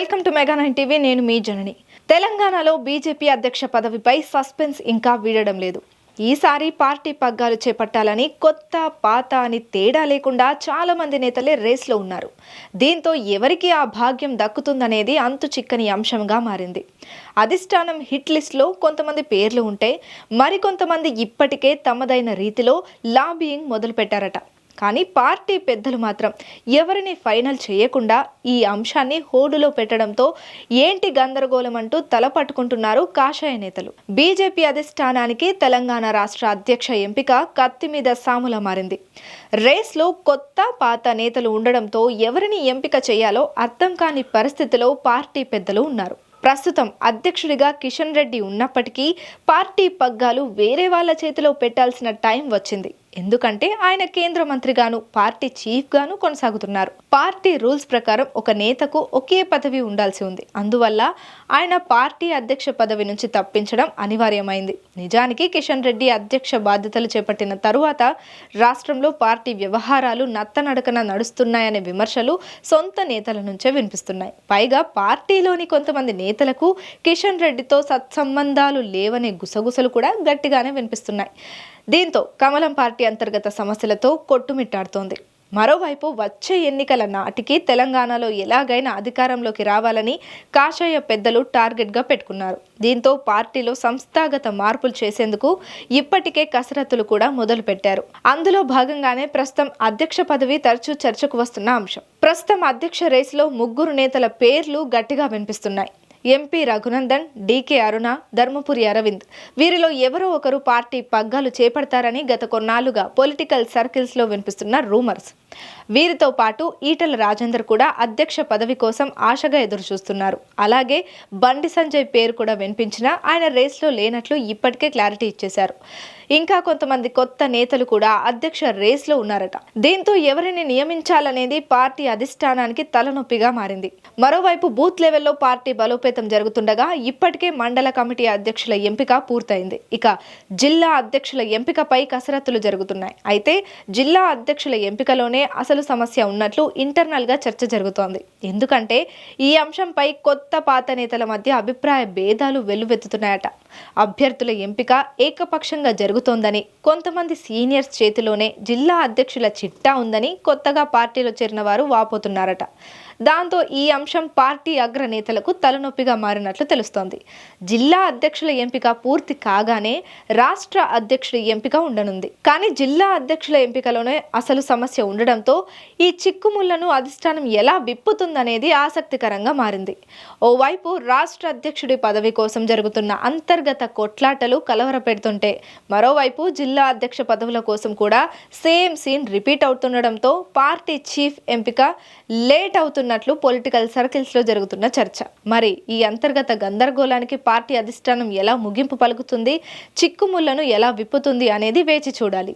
Welcome to mega nine TV నేను మీ జనని. తెలంగాణలో బీజేపీ అధ్యక్ష పదవిపై సస్పెన్స్ ఇంకా వీడడం లేదు. ఈసారి పార్టీ పగ్గాలు చేపట్టాలని కొత్త పాత అని తేడా లేకుండా చాలా మంది నేతలే రేస్లో ఉన్నారు. దీంతో ఎవరికి ఆ భాగ్యం దక్కుతుందనేది అంతు చిక్కని అంశంగా మారింది. అధిష్టానం హిట్ లిస్ట్లో కొంతమంది పేర్లు ఉంటే మరికొంతమంది ఇప్పటికే తమదైన రీతిలో లాబియింగ్ మొదలుపెట్టారట. కానీ పార్టీ పెద్దలు మాత్రం ఎవరిని ఫైనల్ చేయకుండా ఈ అంశాన్ని హోడులో పెట్టడంతో ఏంటి గందరగోళం అంటూ తల పట్టుకుంటున్నారు కాషాయ నేతలు. బీజేపీ అధిష్టానానికి తెలంగాణ రాష్ట్ర అధ్యక్ష ఎంపిక కత్తి మీద సాముల మారింది. రేస్లో కొత్త పాత నేతలు ఉండడంతో ఎవరిని ఎంపిక చేయాలో అర్థం కాని పరిస్థితిలో పార్టీ పెద్దలు ఉన్నారు. ప్రస్తుతం అధ్యక్షుడిగా కిషన్ రెడ్డి ఉన్నప్పటికీ పార్టీ పగ్గాలు వేరే వాళ్ళ చేతిలో పెట్టాల్సిన టైం వచ్చింది. ఎందుకంటే ఆయన కేంద్ర మంత్రిగాను పార్టీ చీఫ్ గాను కొనసాగుతున్నారు. పార్టీ రూల్స్ ప్రకారం ఒక నేతకు ఒకే పదవి ఉండాల్సి ఉంది. అందువల్ల ఆయన పార్టీ అధ్యక్ష పదవి నుంచి తప్పించడం అనివార్యమైంది. నిజానికి కిషన్ రెడ్డి అధ్యక్ష బాధ్యతలు చేపట్టిన తరువాత రాష్ట్రంలో పార్టీ వ్యవహారాలు నత్తనడకన నడుస్తున్నాయనే విమర్శలు సొంత నేతల నుంచే వినిపిస్తున్నాయి. పైగా పార్టీలోని కొంతమంది నేతలకు కిషన్ రెడ్డితో సత్సంబంధాలు లేవనే గుసగుసలు కూడా గట్టిగానే వినిపిస్తున్నాయి. దీంతో కమలం పార్టీ అంతర్గత సమస్యలతో కొట్టుమిట్టాడుతోంది. మరోవైపు వచ్చే ఎన్నికల నాటికి తెలంగాణలో ఎలాగైనా అధికారంలోకి రావాలని కాషాయ పెద్దలు టార్గెట్గా పెట్టుకున్నారు. దీంతో పార్టీలో సంస్థాగత మార్పులు చేసేందుకు ఇప్పటికే కసరత్తులు కూడా మొదలుపెట్టారు. అందులో భాగంగానే ప్రస్తుతం అధ్యక్ష పదవి తరచూ చర్చకు వస్తున్న అంశం. ప్రస్తుతం అధ్యక్ష రేసులో ముగ్గురు నేతల పేర్లు గట్టిగా వినిపిస్తున్నాయి. MP Raghunandan DK Aruna Dharmapuri Arvind. వీరిలో ఎవరో ఒకరు పార్టీ పగ్గాలు చేపడతారని గత కొన్నాళ్ళుగా పొలిటికల్ సర్కిల్స్లో వినిపిస్తున్న రూమర్స్. వీరితో పాటు ఈటల రాజేందర్ కూడా అధ్యక్ష పదవి కోసం ఆశగా ఎదురు చూస్తున్నారు అలాగే బండి సంజయ్ పేరు కూడా వినిపించినా ఆయన రేస్లో లేనట్లు ఇప్పటికే క్లారిటీ ఇచ్చేశారు. ఇంకా కొంతమంది కొత్త నేతలు కూడా అధ్యక్ష రేస్లో ఉన్నారట. దీంతో ఎవరిని నియమించాలనేది పార్టీ అధిష్టానానికి తలనొప్పిగా మారింది. మరోవైపు బూత్ లెవెల్లో పార్టీ బలోపేతం జరుగుతుండగా ఇప్పటికే మండల కమిటీ అధ్యక్షుల ఎంపిక పూర్తయింది. ఇక జిల్లా అధ్యక్షుల ఎంపికపై కసరత్తులు జరుగుతున్నాయి. అయితే జిల్లా అధ్యక్షుల ఎంపికలోనే అసలు సమస్య ఉన్నట్లు ఇంటర్నల్గా చర్చ జరుగుతోంది. ఎందుకంటే ఈ అంశంపై కొత్త పాత నేతల మధ్య అభిప్రాయ భేదాలు వెల్లువెత్తుతున్నాయట. అభ్యర్థుల ఎంపిక ఏకపక్షంగా జరుగుతోందని కొంతమంది సీనియర్స్ చేతిలోనే జిల్లా అధ్యక్షుల చిట్టా ఉందని కొత్తగా పార్టీలో చేరిన వారు వాపోతున్నారట. దాంతో ఈ అంశం పార్టీ అగ్రనేతలకు తలనొప్పిగా మారినట్లు తెలుస్తోంది. జిల్లా అధ్యక్షుల ఎంపిక పూర్తి కాగానే రాష్ట్ర అధ్యక్షుడి ఎంపిక ఉండనుంది. కానీ జిల్లా అధ్యక్షుల ఎంపికలోనే అసలు సమస్య ఉండడంతో ఈ చిక్కుముళ్ళను అధిష్టానం ఎలా విప్పుతుందనేది ఆసక్తికరంగా మారింది. ఓవైపు రాష్ట్ర అధ్యక్షుడి పదవి కోసం జరుగుతున్న అంతర్గత కొట్లాటలు కలవరపెడుతుంటే మరోవైపు జిల్లా అధ్యక్ష పదవుల కోసం కూడా సేమ్ సీన్ రిపీట్ అవుతుండడంతో పార్టీ చీఫ్ ఎంపిక లేట్ అవుతున్నట్లు పొలిటికల్ సర్కిల్స్లో జరుగుతున్న చర్చ. మరి ఈ అంతర్గత గందరగోళానికి పార్టీ అధిష్టానం ఎలా ముగింపు పలుకుతుంది? చిక్కుముళ్ళను ఎలా విప్పుతుంది అనేది వేచి చూడాలి.